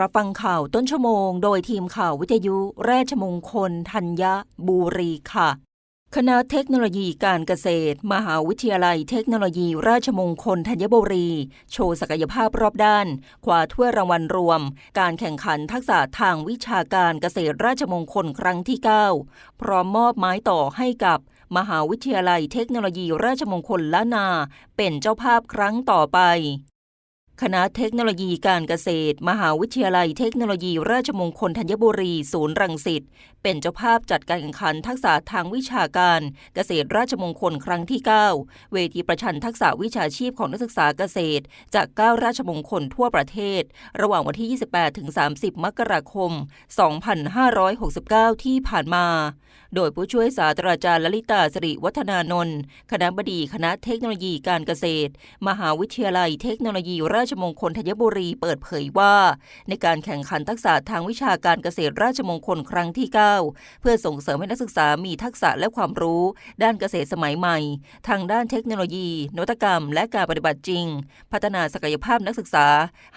รับฟังข่าวต้นชั่วโมง โดยทีมข่าววิทยุ ราชมงคล ธัญบุรีค่ะ คณะเทคโนโลยีการเกษตร มหาวิทยาลัยเทคโนโลยี ราชมงคล ธัญบุรี โชว์ศักยภาพรอบด้านคว้าถ้วยรางวัลรวม การแข่งขันทักษะทางวิชาการเกษตรราชมงคลครั้งที่ 9 พร้อมมอบไม้ต่อให้กับมหาวิทยาลัยเทคโนโลยี ราชมงคลล้านนา เป็นเจ้าภาพครั้งต่อไป คณะเทคโนโลยีการเกษตร มหาวิทยาลัยเทคโนโลยี ราชมงคลธัญบุรี ศูนย์รังสิตเป็นเจ้าภาพจัดการแข่งขันทักษะทางวิชาการ เกษตรราชมงคลครั้งที่ 9 เวทีประชันทักษะวิชาชีพของนักศึกษาเกษตร จาก 9 ราชมงคลทั่วประเทศ ระหว่างวันที่ 28ถึง30 มกราคม 2569 ที่ผ่านมาโดยผู้ช่วยศาสตราจารย์ลลิตาสิริวัฒนานนท์คณะบดีคณะเทคโนโลยีการเกษตร มหาวิทยาลัยเทคโนโลยีราชมงคลธัญบุรีเปิดเผยว่า ในการแข่งขันทักษะทางวิชาการเกษตรราชมงคลครั้งที่ 9 เพื่อส่งเสริมให้นักศึกษามีทักษะและความรู้ ด้านเกษตรสมัยใหม่ ทางด้านเทคโนโลยี นวัตกรรม และการปฏิบัติจริง พัฒนาศักยภาพนักศึกษา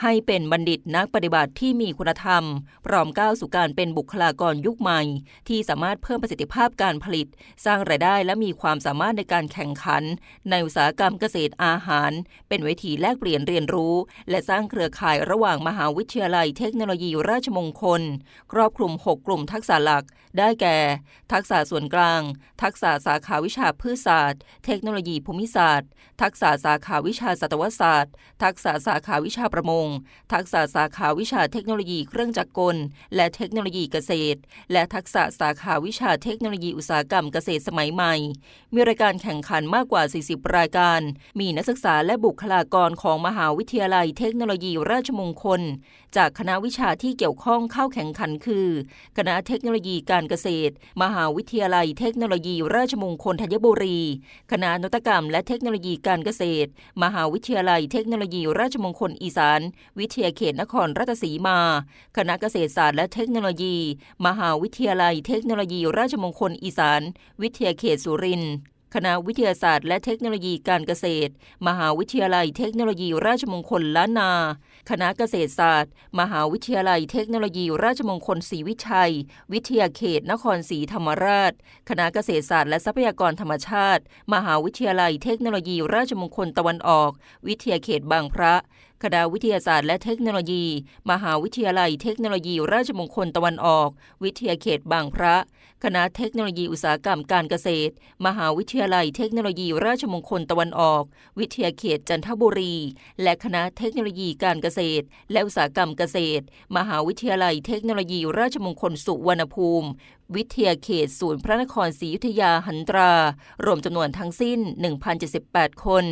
ให้เป็นบัณฑิตนักปฏิบัติที่มีคุณธรรม พร้อมก้าวสู่การเป็นบุคลากรยุคใหม่ ที่สามารถเพิ่มประสิทธิภาพการผลิต สร้างรายได้และมีความสามารถในการแข่งขัน ในอุตสาหกรรมเกษตรอาหาร เป็นเวทีแลกเปลี่ยนเรียนรู้ และสร้างเครือข่ายระหว่างมหาวิทยาลัยเทคโนโลยีราชมงคล ครอบคลุม 6 กลุ่มทักษะหลัก ได้แก่ ทักษะส่วนกลาง ทักษะสาขาวิชาพืชศาสตร์ เทคโนโลยีภูมิศาสตร์ ทักษะสาขาวิชาสัตวศาสตร์ ทักษะสาขาวิชาประมง ทักษะสาขาวิชาเทคโนโลยีเครื่องจักรกล และเทคโนโลยีเกษตร และทักษะสาขาวิชาเทคคโนโลยีอุตสาหกรรมเกษตรสมัยใหม่ มีรายการแข่งขันมากกว่า 40 รายการ มีนักศึกษาและบุคลากรของมหาวิทยาลัยเทคโนโลยีราชมงคล จากคณะวิชาที่เกี่ยวข้องเข้าแข่งขันคือ คณะเทคโนโลยีการเกษตร มหาวิทยาลัยเทคโนโลยีราชมงคลธัญบุรี คณะนวัตกรรมและเทคโนโลยีการเกษตร มหาวิทยาลัยเทคโนโลยีราชมงคลอีสาน วิทยาเขตนครราชสีมา คณะเกษตรศาสตร์และเทคโนโลยี มหาวิทยาลัยเทคโนโลยีราชมงคลอีสาน วิทยาเขตสุรินทร์คณะวิทยาศาสตร์และเทคโนโลยีการเกษตร มหาวิทยาลัยเทคโนโลยีราชมงคลล้านนา คณะเกษตรศาสตร์ มหาวิทยาลัยเทคโนโลยีราชมงคลศรีวิชัย วิทยาเขตนครศรีธรรมราช คณะเกษตรศาสตร์และทรัพยากรธรรมชาติ มหาวิทยาลัยเทคโนโลยีราชมงคลตะวันออก วิทยาเขตบางพระ คณะวิทยาศาสตร์และเทคโนโลยี มหาวิทยาลัยเทคโนโลยี ราชมงคลตะวันออก วิทยาเขตบางพระ คณะเทคโนโลยีอุตสาหกรรมการเกษตร มหาวิทยาลัยเทคโนโลยี ราชมงคลตะวันออก วิทยาเขตจันทบุรี และคณะเทคโนโลยีการเกษตร และอุตสาหกรรมเกษตร มหาวิทยาลัยเทคโนโลยี ราชมงคลสุวรรณภูมิ วิทยาเขตศูนย์พระนครศรีอยุธยาหันตรา รวมจำนวนทั้งสิ้น 1,078 คน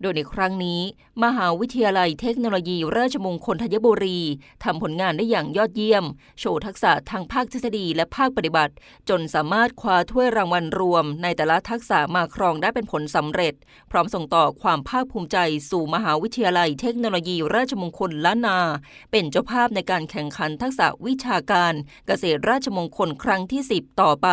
โดยในครั้งนี้ มหาวิทยาลัยเทคโนโลยีราชมงคลธัญบุรีทำผลงานได้อย่างยอดเยี่ยม โชว์ทักษะทางภาคทฤษฎีและภาคปฏิบัติ จนสามารถคว้าถ้วยรางวัลรวม ในแต่ละทักษะมาครองได้เป็นผลสำเร็จ พร้อมส่งต่อความภาคภูมิใจสู่มหาวิทยาลัยเทคโนโลยีราชมงคลล้านนา เป็นเจ้าภาพในการแข่งขันทักษะวิชาการ เกษตรราชมงคลครั้งที่ 10 ต่อไป